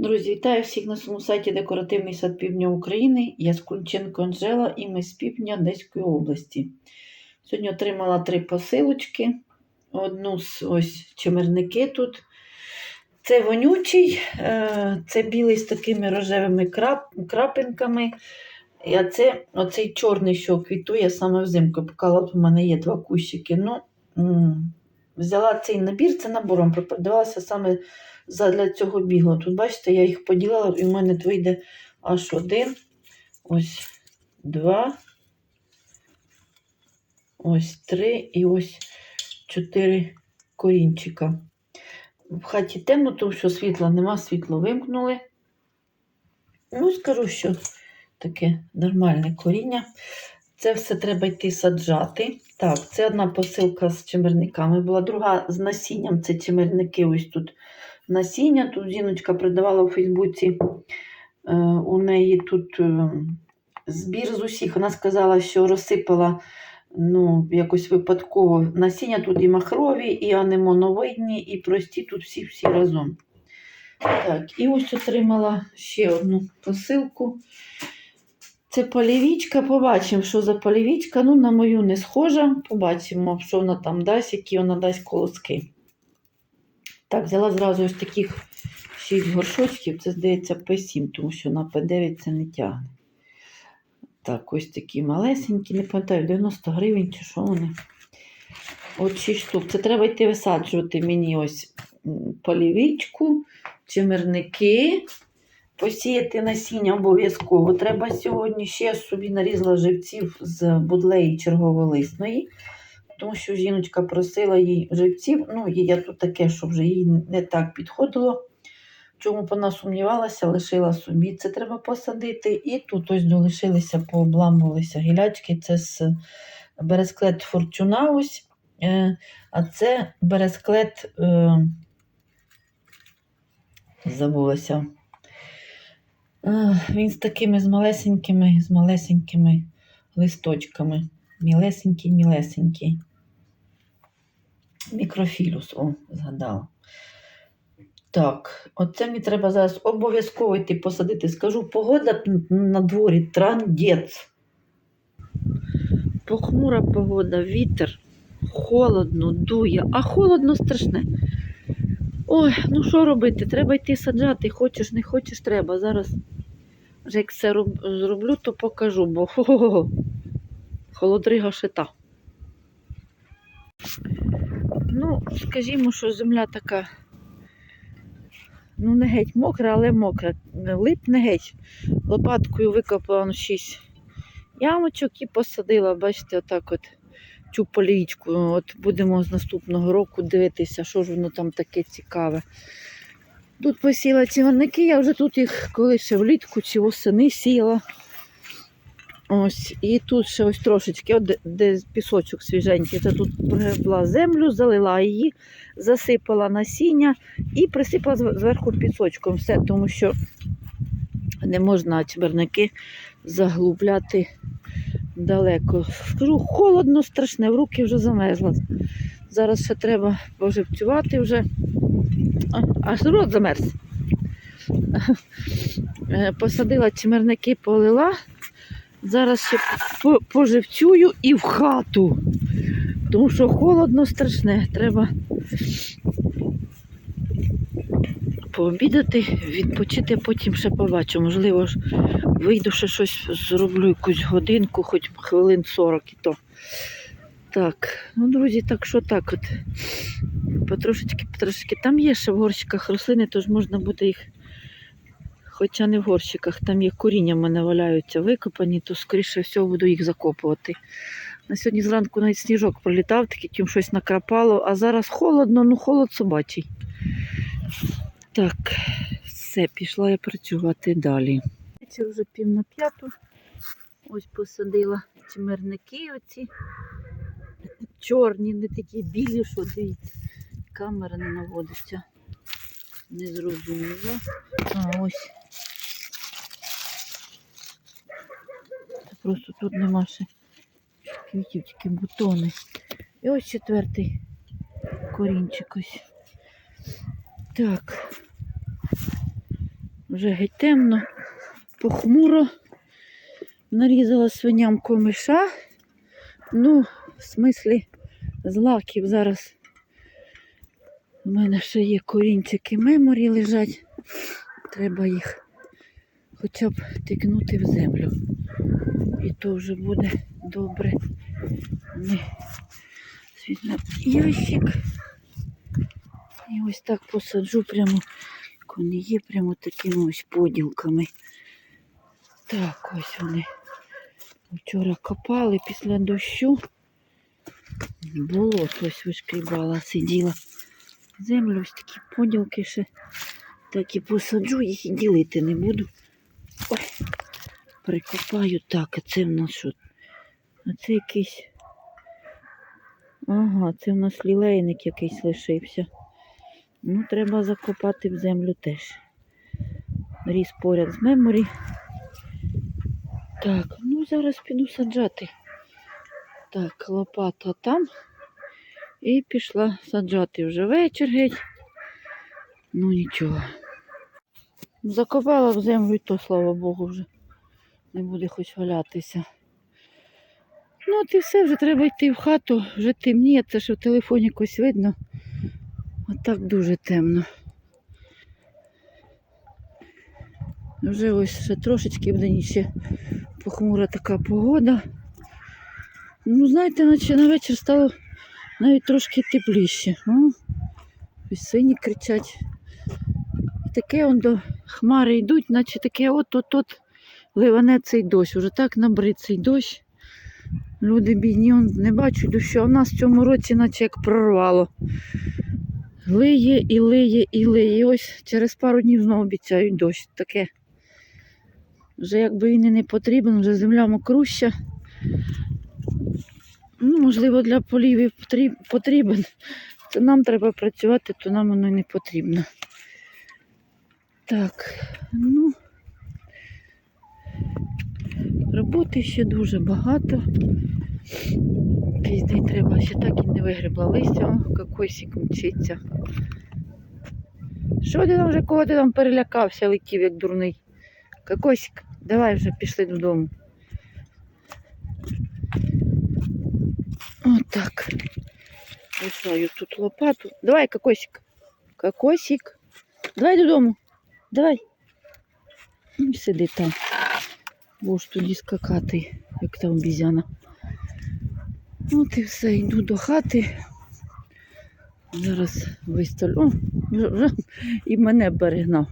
Друзі, вітаю всіх на своєму сайті Декоративний сад Півдня України. Я Скунченко Анжела і ми з півдня Одеської області. Сьогодні отримала три посилочки. Одну з ось чимерники тут. Це вонючий, е, це білий з такими рожевими крап- крапинками. А це оцей чорний, що квітує саме взимку. От у мене є два кущики. Ну, взяла цей набір, це набором продавалося саме для цього бігу. Тут, бачите, я їх поділила, і в мене вийде аж один, ось два, ось три і ось чотири корінчика. В хаті темно, тому що світла нема, світло вимкнули. Ну, скажу, що таке нормальне коріння. Це все треба йти саджати. Так, це одна посилка з чимерниками була, друга з насінням. Це чимерники ось тут насіння. Тут жіночка продавала у Фейсбуці. Е, у неї тут е, збір з усіх. Вона сказала, що розсипала ну, якось випадково насіння. Тут і махрові, і анемоновидні, і прості, тут всі-всі разом. Так, і ось отримала ще одну посилку. Це полівічка. Побачимо, що за полівічка. Ну, на мою не схожа. Побачимо, що вона там дасть, які вона дасть колоски. Так, взяла зразу ось таких 6 горшочків. Це, здається, П7, тому що на П9 це не тягне. Так, ось такі малесенькі, не пам'ятаю, 90 гривень чи що вони. От 6 штук. Це треба йти висаджувати мені ось полівічку, чимерники. Посіяти насіння обов'язково. Треба сьогодні ще собі нарізала живців з будлеї черговолисної, тому що жіночка просила їй живців. Ну, я тут таке, що вже їй не так підходило. Чому вона сумнівалася, лишила собі. Це треба посадити. І тут ось долишилися, пообламувалися гілячки. Це з бересклет Фортуна. ось. Е, А це бересклет, е, забулася. Е, Він з такими з малесенькими, з малесенькими листочками. Мілесенький, мілесенький. Мікрофілус, о, згадала. Так, оце мені треба зараз обов'язково йти посадити. Скажу, погода на дворі трандець. Похмура погода, вітер, холодно, дує, а холодно страшне. Ой, ну що робити? Треба йти саджати. Хочеш, не хочеш, треба. Зараз вже як все зроблю, то покажу, бо хо-хо-хо, холодрига шита. Ну, скажімо, що земля така, ну не геть мокра, але мокра. Лип не геть. Лопаткою викопала ну, шість ямочок і посадила, бачите, отак от цю полічку. От будемо з наступного року дивитися, що ж воно там таке цікаве. Тут посіла ціварники, я вже тут їх коли ще влітку чи восени сіяла. Ось, і тут ще ось трошечки, от де, пісочок свіженький, це тут пригребла землю, залила її, засипала насіння і присипала зверху пісочком. Все, тому що не можна чверники заглубляти далеко. Скажу, холодно, страшне, в руки вже замерзла. Зараз ще треба поживцювати вже. Аж рот замерз. Е, Посадила чимерники, полила. Зараз ще поживцюю і в хату. Тому що холодно страшне. Треба пообідати, відпочити, потім ще побачу. Можливо, вийду ще щось зроблю, якусь годинку, хоч хвилин 40 і то. Так, ну, друзі, так що так от. Потрошечки, потрошечки. Там є ще в горщиках рослини, тож можна буде їх. Хоча не в горщиках, там є коріння мене валяються викопані, то скоріше всього буду їх закопувати. На сьогодні зранку навіть сніжок пролітав, такий тим щось накрапало, а зараз холодно, ну холод собачий. Так, все, пішла я працювати далі. Вечір вже пів на п'яту. Ось посадила чимерники оці. Чорні, не такі білі, що дивіться. Камера не наводиться. Не зрозуміло. А ось. Просто тут нема ще квітів, тільки бутони. І ось четвертий корінчик ось. Так. Вже геть темно, похмуро. Нарізала свиням комиша. Ну, в смислі, злаків зараз. У мене ще є корінчики меморі лежать. Треба їх хоча б тикнути в землю. То вже буде добре. Світло ящик. І ось так посаджу прямо, є, прямо такими ось поділками. Так, ось вони. Вчора копали після дощу. Було ось вишкрібала, сиділа. Землю ось такі поділки ще. Так і посаджу, їх і ділити не буду. Прикопаю так, а це в нас що? А це якийсь. Ага, це в нас лілейник якийсь лишився. Ну, треба закопати в землю теж. Ріс поряд з меморі. Так, ну зараз піду саджати. Так, лопата там. І пішла саджати вже вечір геть. Ну нічого. Закопала в землю і то, слава Богу, вже не буде хоч валятися. Ну, от і все, вже треба йти в хату, вже темніє, це що в телефоні якось видно. А так дуже темно. Вже ось ще трошечки буде ще похмура така погода. Ну, знаєте, наче на вечір стало навіть трошки тепліше. О, ось сині кричать. Таке он до хмари йдуть, наче таке от-от-от ливане цей дощ. Уже так набрид цей дощ. Люди бідні не бачать дощу, а в нас в цьому році наче як прорвало. Лиє і лиє і лиє. І ось через пару днів знову обіцяють дощ. Таке. Вже якби він і не потрібен, вже земля мокруща. Ну, можливо, для полівів потріб- потрібен. Це нам треба працювати, то нам воно й не потрібно. Так, ну роботи ще дуже багато. День треба ще так і не вигребла листя, о, кокосик мчиться. Що ти там вже кого ти там перелякався, летів, як дурний? Кокосик, давай вже пішли додому. Отак. Лишаю тут лопату. Давай, кокосик. Кокосик. Давай додому. Давай. Ну, сиди там. Будеш тоді скакати, як та обізяна. От і все, йду до хати. Зараз виставлю. І мене перегнав.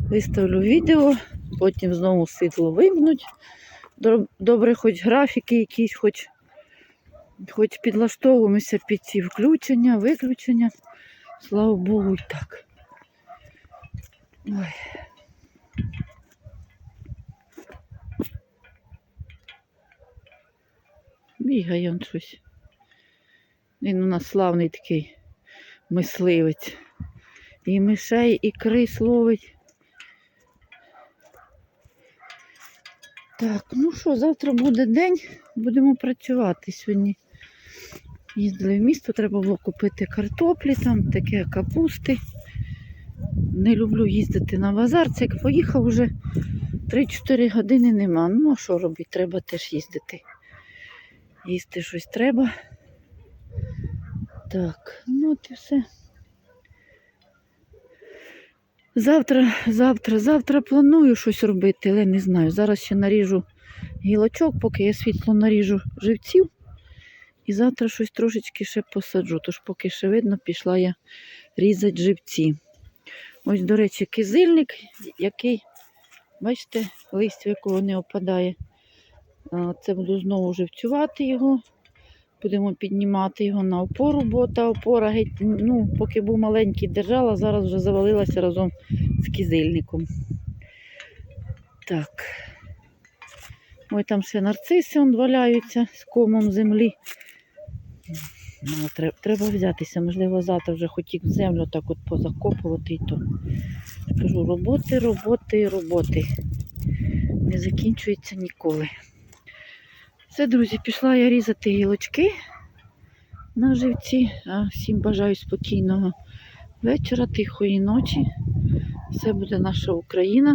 Виставлю відео, потім знову світло вимкнуть. Добре, хоч графіки якісь, хоч, хоч підлаштовуємося під ці включення, виключення. Слава Богу, і так. Ой. Бігає он щось. Він у нас славний такий мисливець. І мишей, і крис ловить. Так, ну що, завтра буде день, будемо працювати сьогодні. Їздили в місто, треба було купити картоплі, там таке капусти. Не люблю їздити на базар. Це як поїхав вже 3-4 години нема. Ну, а що робити? Треба теж їздити. Їсти щось треба. Так, ну от і все. Завтра, завтра, завтра планую щось робити, але не знаю. Зараз ще наріжу гілочок, поки я світло наріжу живців. І завтра щось трошечки ще посаджу. Тож поки ще видно, пішла я різати живці. Ось, до речі, кизильник, який, бачите, листя якого не опадає. Це буду знову живцювати його. Будемо піднімати його на опору, бо та опора ну, поки був маленький, держала, зараз вже завалилася разом з кизильником. Так. Ой, там ще нарциси он валяються з комом землі. Ну, треба, треба взятися, можливо, завтра вже хоч їх в землю так от позакопувати і то. Скажу, роботи, роботи, роботи. Не закінчується ніколи. Все, друзі, пішла я різати гілочки на живці. А всім бажаю спокійного вечора, тихої ночі. Все буде наша Україна.